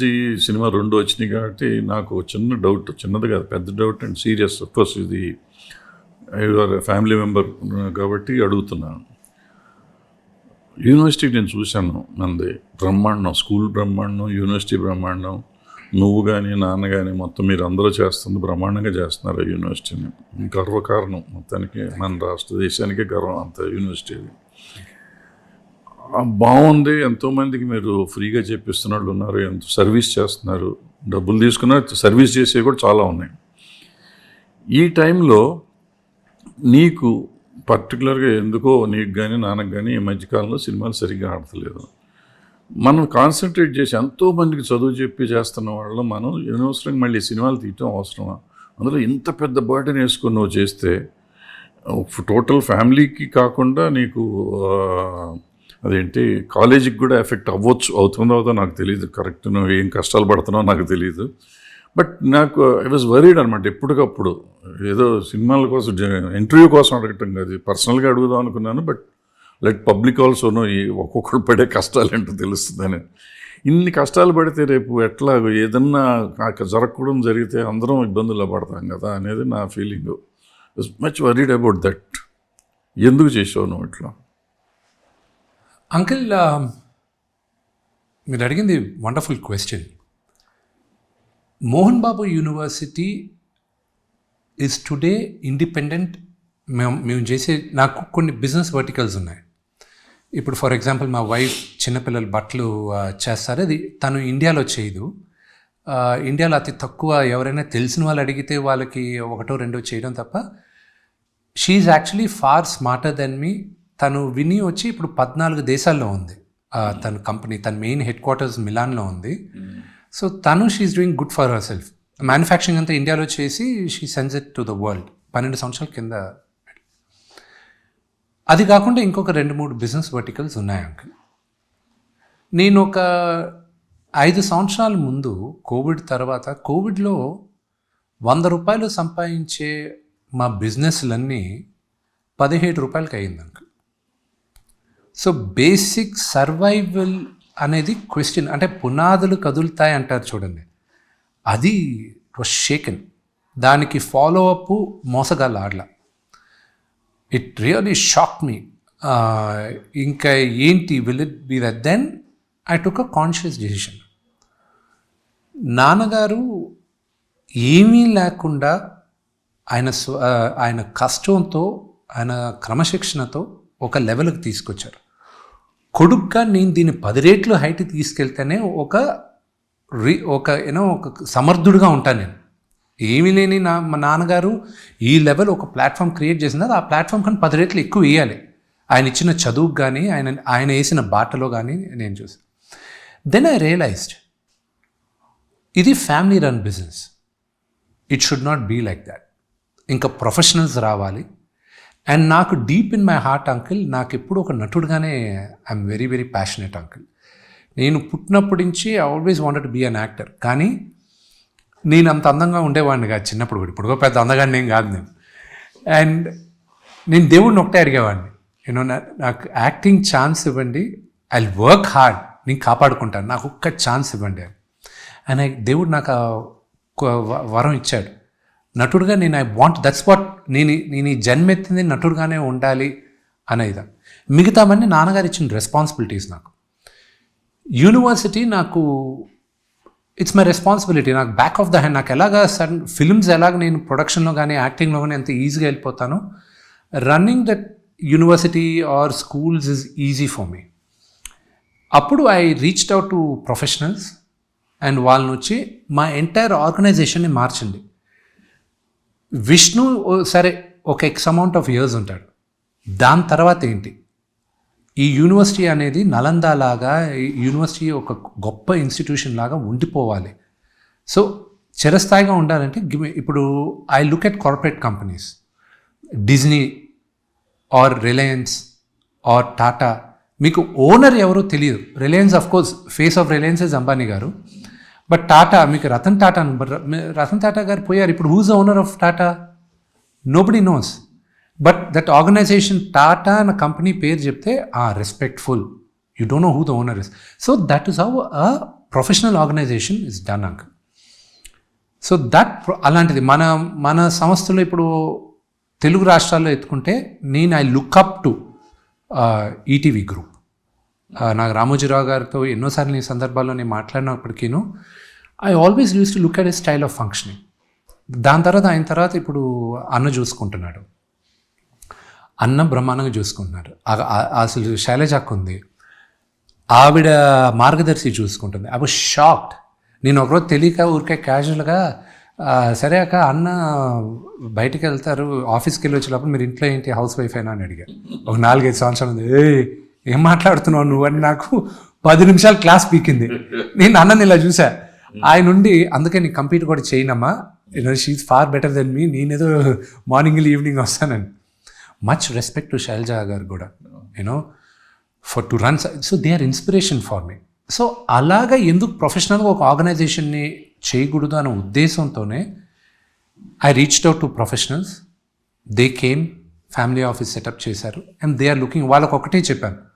The cinema రెండు వచ్చినాయి కాబట్టి నాకు చిన్న డౌట్ చిన్నది కాదు పెద్ద doubt and serious of course ఇది యువర్ ఫ్యామిలీ మెంబర్ కాబట్టి అడుగుతున్నాను. యూనివర్సిటీ నేను చూశాను మంది బ్రహ్మాండం స్కూల్ బ్రహ్మాండం యూనివర్సిటీ బ్రహ్మాండం. నువ్వు కానీ నాన్న కానీ మొత్తం మీరు అందరూ చేస్తుంది బ్రహ్మాండంగా చేస్తున్నారు ఆ యూనివర్సిటీని గర్వకారణం. మొత్తానికి మన రాష్ట్ర దేశానికే గర్వం అంత యూనివర్సిటీ బాగుంది. ఎంతోమందికి మీరు ఫ్రీగా చేపిస్తున్న వాళ్ళు ఉన్నారు. ఎంత సర్వీస్ చేస్తున్నారు. డబ్బులు తీసుకున్న సర్వీస్ చేసేవి కూడా చాలా ఉన్నాయి. ఈ టైంలో నీకు పర్టికులర్గా ఎందుకో నీకు కానీ నాన్నకు కానీ ఈ మధ్యకాలంలో సినిమాలు సరిగ్గా ఆడతలేదు. మనం కాన్సన్ట్రేట్ చేసి ఎంతోమందికి చదువు చెప్పి చేస్తున్న వాళ్ళు మనం అనవసరంగా మళ్ళీ సినిమాలు తీయటం అవసరమా? అందులో ఇంత పెద్ద బర్డెన్ వేసుకొని నువ్వు చేస్తే టోటల్ ఫ్యామిలీకి కాకుండా నీకు అదేంటి కాలేజీకి కూడా ఎఫెక్ట్ అవ్వచ్చు. అవుతుందో అవుతుందో నాకు తెలియదు కరెక్ట్ నువ్వు ఏం కష్టాలు పడుతున్నావు నాకు తెలియదు బట్ నాకు ఐ వాజ్ వరీడ్ అనమాట ఎప్పటికప్పుడు. ఏదో సినిమాల కోసం ఇంటర్వ్యూ కోసం అడగటం కాదు. పర్సనల్గా అడుగుదాం అనుకున్నాను but let public also know ఈ ఒక్కొక్కరు పడే కష్టాలు ఏంటో తెలుస్తుందని. ఇన్ని కష్టాలు పడితే రేపు ఎట్లా ఏదన్నా కాక జరగకూడదు జరిగితే అందరం ఇబ్బందుల్లో పడతాం కదా అనేది నా feeling. Much worried about that ఎందుకు చేసావు నువ్వు ఇట్లా? అంకిల్ um, మీరు అడిగింది wonderful question Mohan Babu university is today independent మేము మేము చేసే నాకు కొన్ని బిజినెస్ వర్టికల్స్ ఉన్నాయి. ఇప్పుడు ఫర్ ఎగ్జాంపుల్ మా వైఫ్ చిన్నపిల్లల బట్టలు చేస్తారు. అది తను ఇండియాలో చేయదు. ఇండియాలో అతి తక్కువ ఎవరైనా తెలిసిన వాళ్ళు అడిగితే వాళ్ళకి ఒకటో రెండో చేయడం తప్ప she's actually far smarter than me తను విని వచ్చి ఇప్పుడు పద్నాలుగు దేశాల్లో ఉంది. తన కంపెనీ తన మెయిన్ హెడ్ క్వార్టర్స్ మిలాన్లో ఉంది. సో తను she's doing good for herself manufacturing అంతా ఇండియాలో చేసి she sends it to the world పన్నెండు సంవత్సరాల కింద. అది కాకుండా ఇంకొక రెండు మూడు బిజినెస్ వర్టికల్స్ ఉన్నాయి అంకుల్ నేను ఒక ఐదు సంవత్సరాల ముందు కోవిడ్ తర్వాత కోవిడ్లో వంద రూపాయలు సంపాదించే మా బిజినెస్లన్నీ పదిహేడు రూపాయలకి అయింది అంకుల్ సో బేసిక్ సర్వైవల్ అనేది క్వశ్చన్ అంటే పునాదులు కదులుతాయి అంటారు చూడండి. అది వాస్ షేకెన్ దానికి ఫాలో అప్ మోసగాళ్ళు ఆడల. ఇట్ రియలీ షాక్ మీ ఇంకా ఏంటి will it be that then I took a conscious decision నాన్నగారు ఏమీ లేకుండా ఆయన స్వ ఆయన కష్టంతో ఆయన క్రమశిక్షణతో ఒక లెవెల్కి తీసుకొచ్చారు. కొడుగ్గా నేను దీన్ని పది రేట్లు హైట్ తీసుకెళ్తేనే ఒక రి ఒక ఏనో ఒక సమర్థుడిగా ఉంటాను నేను. ఏమీ లేని నా మా నాన్నగారు ఈ లెవెల్ ఒక ప్లాట్ఫామ్ క్రియేట్ చేసింది. ఆ ప్లాట్ఫామ్ కానీ పది రేట్లు ఎక్కువ వేయాలి ఆయన ఇచ్చిన చదువుకు కానీ ఆయన ఆయన వేసిన బాటలో కానీ నేను చూసాను దెన్ ఐ రియలైజ్డ్ ఇది family run business it should not be like that ఇంకా ప్రొఫెషనల్స్ రావాలి. అండ్ నాకు deep in my heart uncle నాకు ఎప్పుడు ఒక నటుడుగానే I'm very very passionate uncle నేను పుట్టినప్పటి నుంచి I always wanted be an actor కానీ నేను అంత అందంగా ఉండేవాడిని కాదు చిన్నప్పుడు కూడా. ఇప్పుడు పెద్ద అందగాడిని ఏం కాదు నేను. అండ్ నేను దేవుడిని ఒకటే అడిగేవాడిని. యూనో నాకు యాక్టింగ్ ఛాన్స్ ఇవ్వండి. ఐ వర్క్ హార్డ్ నేను కాపాడుకుంటాను. నాకు ఒక్క ఛాన్స్ ఇవ్వండి అని. అండ్ ఐ దేవుడు నాకు వ- వరం ఇచ్చాడు. నటుడుగా నేను ఐ వాంట్ దట్స్ వాట్ నేను నేను ఈ జన్మెత్తింది నటుడుగానే ఉండాలి అనేది మిగతావన్నీ నాన్నగారు ఇచ్చిన రెస్పాన్సిబిలిటీస్ నాకు. యూనివర్సిటీ నాకు ఇట్స్ మై రెస్పాన్సిబిలిటీ నాకు బ్యాక్ ఆఫ్ ద హ్యాండ్ నాకు ఎలాగా సడన్ ఫిల్మ్స్ ఎలాగ నేను ప్రొడక్షన్లో కానీ యాక్టింగ్లో కానీ ఎంత ఈజీగా వెళ్ళిపోతానో running that university or schools is easy for me అప్పుడు I reached out to professionals and వాళ్ళని వచ్చి మా ఎంటైర్ ఆర్గనైజేషన్ని మార్చండి విష్ణు ఓ- సరే ఒక ఎక్స్ అమౌంట్ ఆఫ్ ఇయర్స్ ఉంటాడు. దాని తర్వాత ఏంటి? ఈ యూనివర్సిటీ అనేది నలంద లాగా ఈ యూనివర్సిటీ ఒక గొప్ప ఇన్స్టిట్యూషన్ లాగా ఉండిపోవాలి. సో చిరస్థాయిగా ఉండాలంటే ఇప్పుడు I look at corporate companies Disney or Reliance or Tata మీకు ఓనర్ ఎవరో తెలియదు. Reliance of course face of Reliance is Ambani garu. But Tata మీకు రతన్ టాటా అని- రతన్ టాటా గారు పోయారు. ఇప్పుడు who's the owner of Tata nobody knows but that organization Tata అన్న company పేరు చెప్తే ఆ respectful you don't know who the owner is so that is how a professional organization is done అంక్ so that అలాంటిది మన మన సంస్థలో ఇప్పుడు తెలుగు రాష్ట్రాల్లో ఎత్తుకుంటే నేను I look up to ETV group నాకు రామోజీరావు గారితో ఎన్నోసార్లు ఈ సందర్భాల్లో నేను మాట్లాడినప్పటికీను I always use to look at a style of functioning దాని తర్వాత ఆయన తర్వాత ఇప్పుడు అన్న చూసుకుంటున్నాడు. అన్న బ్రహ్మాండంగా చూసుకుంటున్నారు అసలు శైలజాక్ ఉంది. ఆవిడ మార్గదర్శి చూసుకుంటుంది. ఐ వాజ్ షాక్డ్ నేను ఒకరోజు తెలియక ఊరికే క్యాజువల్గా సరే అక్క అన్న బయటికి వెళ్తారు ఆఫీస్కి వెళ్ళి వచ్చేటప్పుడు మీరు ఇంట్లో ఏంటి హౌస్ వైఫ్ అయినా అని అడిగారు ఒక నాలుగైదు సంవత్సరాలు ఉంది. ఏ ఏం మాట్లాడుతున్నావు నువ్వు అని నాకు పది నిమిషాలు క్లాస్ పీకింది. నేను అన్నని ఇలా చూసా. ఆయన నుండి అందుకే నీ కంప్లీట్ కూడా చేయనమ్మా. She's far better than me నేనేదో మార్నింగ్ ఈవినింగ్ వస్తానని. Much respect to Shailaja garu కూడా. You know for to run so they are inspiration for me so అలాగా ఎందుకు ప్రొఫెషనల్గా ఒక ఆర్గనైజేషన్ని చేయకూడదు అనే ఉద్దేశంతోనే I reached out to professionals they came family office setup చేశారు. అండ్ దే ఆర్ లుకింగ్ వాళ్ళకి ఒకటే చెప్పాను.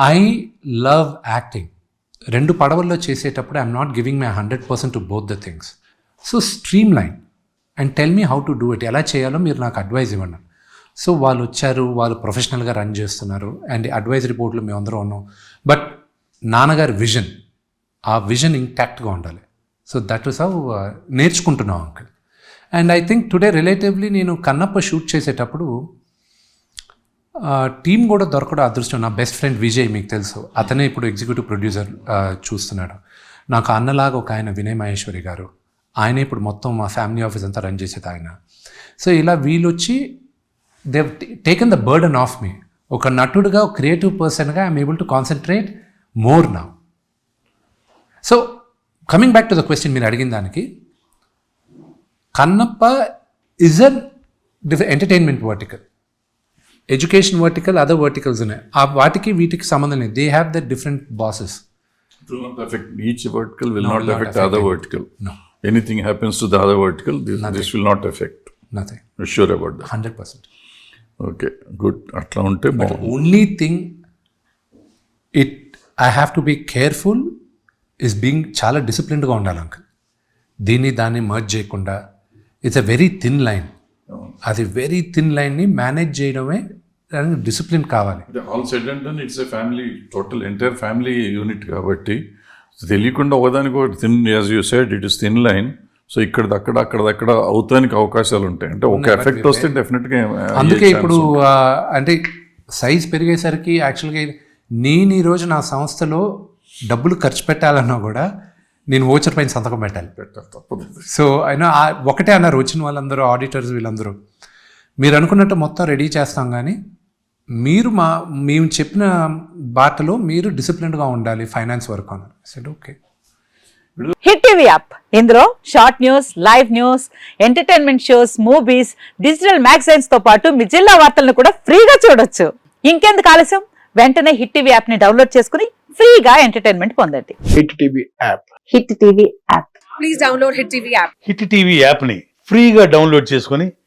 ఐ లవ్ యాక్టింగ్ రెండు పడవల్లో చేసేటప్పుడు I'm not giving my hundred percent to both the things so streamline and tell me how to do it ఎలా చేయాలో మీరు నాకు అడ్వైజ్ ఇవ్వండి. సో వాళ్ళు వచ్చారు వాళ్ళు ప్రొఫెషనల్గా రన్ చేస్తున్నారు అండ్ అడ్వైజరీ బోర్డులో మేమందరం ఉన్నాం. బట్ నాన్నగారి విజన్ ఆ విజన్ ఇంటాక్ట్గా ఉండాలి. సో దట్ ఇస్ హౌ నేర్చుకుంటున్నాం uncle. And I think today relatively నేను కన్నప్ప షూట్ చేసేటప్పుడు టీం కూడా దొరకడం అదృష్టం. నా బెస్ట్ ఫ్రెండ్ విజయ్ మీకు తెలుసు. అతనే ఇప్పుడు ఎగ్జిక్యూటివ్ ప్రొడ్యూసర్ చూస్తున్నాడు. నాకు అన్నలాగా ఒక ఆయన వినయ్ మహేశ్వరి గారు. ఆయన ఇప్పుడు మొత్తం మా ఫ్యామిలీ ఆఫీస్ అంతా రన్ చేసేది ఆయన. సో ఇలా వీళ్ళు వచ్చి they've the burden off me. ఒక నటుడుగా ఒక క్రియేటివ్ పర్సన్గా I'm able to concentrate more నా. So coming back to the question మీరు అడిగిన దానికి Kannappa is an entertainment vertical. Education vertical other verticals ఉన్నాయి. ఆ వాటికి వీటికి సంబంధం లేదు. They have the different bosses. No. Anything happens to the other vertical, this, this will not affect. Nothing sure about that? Hundred percent okay good అట్లా ఉంటే only thing it I have to be careful is being చాలా డిసిప్లిన్డ్గా ఉండాలి uncle దీన్ని దాన్ని merge చేయకుండా it's a very thin line అది very thin లైన్ని మేనేజ్ చేయడమే దానికి డిసిప్లిన్ కావాలి. All said and done it's a family total entire family unit కాబట్టి తెలియకుండా ఒకదానికి ఒకటి thin as you said it is thin line so ఇక్కడ అక్కడ అక్కడ అక్కడ అవుతానికి అవకాశాలు ఉంటాయి. అంటే ఒక ఎఫెక్ట్ వస్తే డెఫినెట్గా అందుకే ఇప్పుడు అంటే సైజ్ పెరిగేసరికి యాక్చువల్గా నేను ఈరోజు నా సంస్థలో డబ్బులు ఖర్చు పెట్టాలన్నా కూడా నేను ఓచర్ పైన సంతకం పెట్టాలి. తప్పదు. సో అయినా ఒకటే అన్నారు వచ్చిన వాళ్ళందరూ ఆడిటర్స్ వీళ్ళందరూ. మీరు అనుకున్నట్టు మొత్తం రెడీ చేస్తాం కానీ మీరు మా మేము చెప్పిన బాటలో మీరు డిసిప్లిన్డ్గా ఉండాలి ఫైనాన్స్ వర్క్ అన్నారు ఓకే హిట్ టీవీ యాప్. ఇందులో short news live news entertainment shows movies digital మ్యాగజైన్స్తో పాటు మీ జిల్లా వార్తలను కూడా ఫ్రీగా చూడొచ్చు. ఇంకెందుకు ఆలస్యం? వెంటనే హిట్ టీవీ యాప్ని డౌన్లోడ్ చేసుకుని ఫ్రీగా ఎంటర్టైన్మెంట్ పొందండి. Hit TV app. Hit TV app. Please download Hit TV app. Hit TV యాప్ని ఫ్రీగా డౌన్లోడ్ చేసుకొని